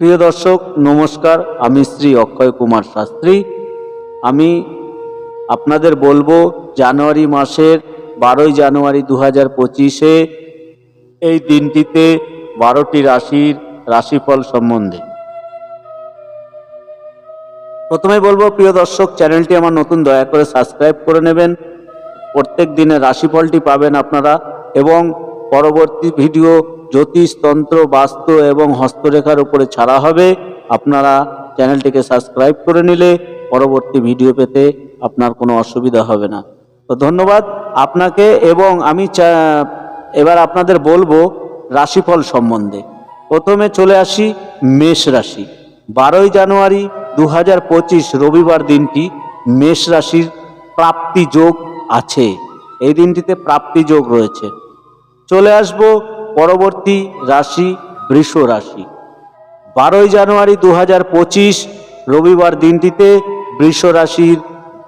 প্রিয় দর্শক, নমস্কার। আমি শ্রী অক্ষয় কুমার শাস্ত্রী। আমি আপনাদের বলব, জানুয়ারি মাসের বারোই জানুয়ারি দু হাজার পঁচিশে এই দিনটিতে বারোটি রাশির রাশিফল সম্বন্ধে। প্রথমে বলব, প্রিয় দর্শক, চ্যানেলটি আমার নতুন, দয়া করে সাবস্ক্রাইব করে নেবেন। প্রত্যেক দিনের রাশিফলটি পাবেন আপনারা এবং পরবর্তী ভিডিও জ্যোতিষ, তন্ত্র, বাস্তু এবং হস্তরেখার উপরে ছাড়া হবে। আপনারা চ্যানেলটিকে সাবস্ক্রাইব করে নিলে পরবর্তী ভিডিও পেতে আপনার কোনো অসুবিধা হবে না। তো ধন্যবাদ আপনাকে এবং আমি এবার আপনাদের বলব রাশিফল সম্বন্ধে। প্রথমে চলে আসি মেষ রাশি। বারোই জানুয়ারি দু হাজার পঁচিশ রবিবার দিনটি মেষ রাশির প্রাপ্তি যোগ আছে। এই দিনটিতে প্রাপ্তি যোগ রয়েছে। চলে আসব পরবর্তী রাশি বৃষ রাশি। বারোই জানুয়ারি দু হাজার পঁচিশ, রবিবার দিনটিতে বৃষ রাশির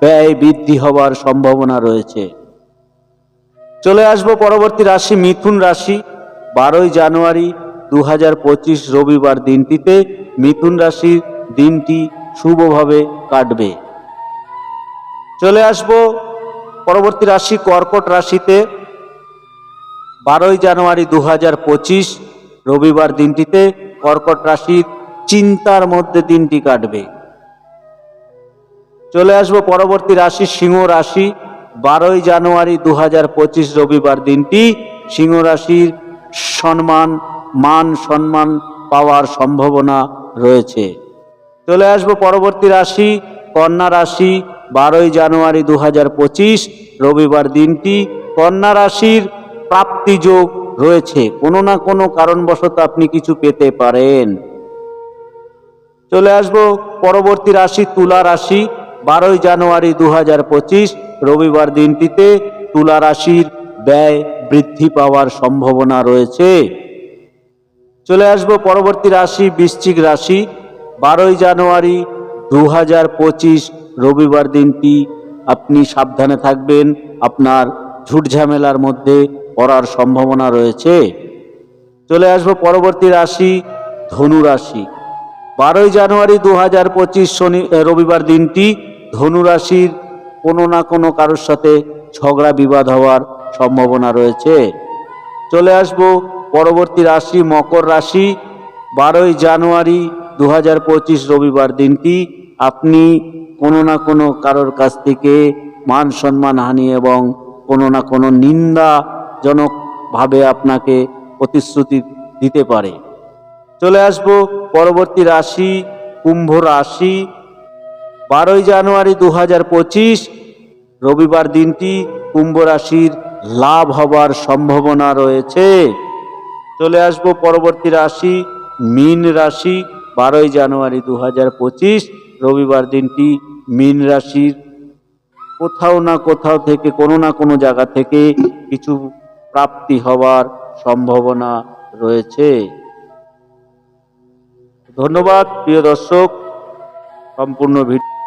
ব্যয় বৃদ্ধি হওয়ার সম্ভাবনা রয়েছে। চলে আসব পরবর্তী রাশি মিথুন রাশি। বারোই জানুয়ারি দু হাজার পঁচিশ, রবিবার দিনটিতে মিথুন রাশির দিনটি শুভভাবে কাটবে। চলে আসব পরবর্তী রাশি কর্কট রাশিতে। বারোই জানুয়ারি দু হাজার পঁচিশ, রবিবার দিনটিতে কর্কট রাশির চিন্তার মধ্যে দিনটি কাটবে। চলে আসব পরবর্তী রাশি, সিংহ রাশি। বারোই জানুয়ারি দু হাজার পঁচিশ, রবিবার দিনটি সিংহ রাশির সম্মান, মান সম্মান পাওয়ার সম্ভাবনা রয়েছে। চলে আসব পরবর্তী রাশি, কন্যা রাশি। বারোই জানুয়ারি দু হাজার পঁচিশ, রবিবার দিনটি কন্যা রাশির প্রাপ্তি যোগ রয়েছে। কোনো না কোনো কারণবশত আপনি কিছু পেতে পারেন। চলে আসব পরবর্তী রাশি, তুলা রাশি। বারোই জানুয়ারি দু হাজার পঁচিশ, রবিবার দিনটিতে তুলা রাশির ব্যয় বৃদ্ধি পাওয়ার সম্ভাবনা রয়েছে। চলে আসব পরবর্তী রাশি, বৃশ্চিক রাশি। বারোই জানুয়ারি দু হাজার পঁচিশ, রবিবার দিনটি আপনি সাবধানে থাকবেন। আপনার ঝুটঝামেলার মধ্যে পড়ার সম্ভাবনা রয়েছে। চলে আসব পরবর্তী রাশি, ধনু রাশি। বারোই জানুয়ারি দু হাজার পঁচিশ শনি রবিবার দিনটি ধনু রাশির কোনো না কোনো কারোর সাথে ঝগড়া, বিবাদ হওয়ার সম্ভাবনা রয়েছে। চলে আসব পরবর্তী রাশি, মকর রাশি। বারোই জানুয়ারি দু হাজার পঁচিশ রবিবার দিনটি আপনি কোনো না কোনো কারোর কাছ থেকে মান, সম্মান, হানি এবং কোনো না কোনো নিন্দাজনকভাবে আপনাকে প্রতিশ্রুতি দিতে পারে। চলে আসব পরবর্তী রাশি, কুম্ভ রাশি। বারোই জানুয়ারি দু হাজার পঁচিশ, রবিবার দিনটি কুম্ভ রাশির লাভ হবার সম্ভাবনা রয়েছে। চলে আসব পরবর্তী রাশি, মীন রাশি। বারোই জানুয়ারি দু হাজার পঁচিশ, রবিবার দিনটি মীন রাশির। কোথাও না কোথাও থেকে, কোনো না কোনো জায়গা থেকে কিছু প্রাপ্তি হওয়ার সম্ভাবনা রয়েছে। ধন্যবাদ প্রিয় দর্শক। সম্পূর্ণ ভিডিও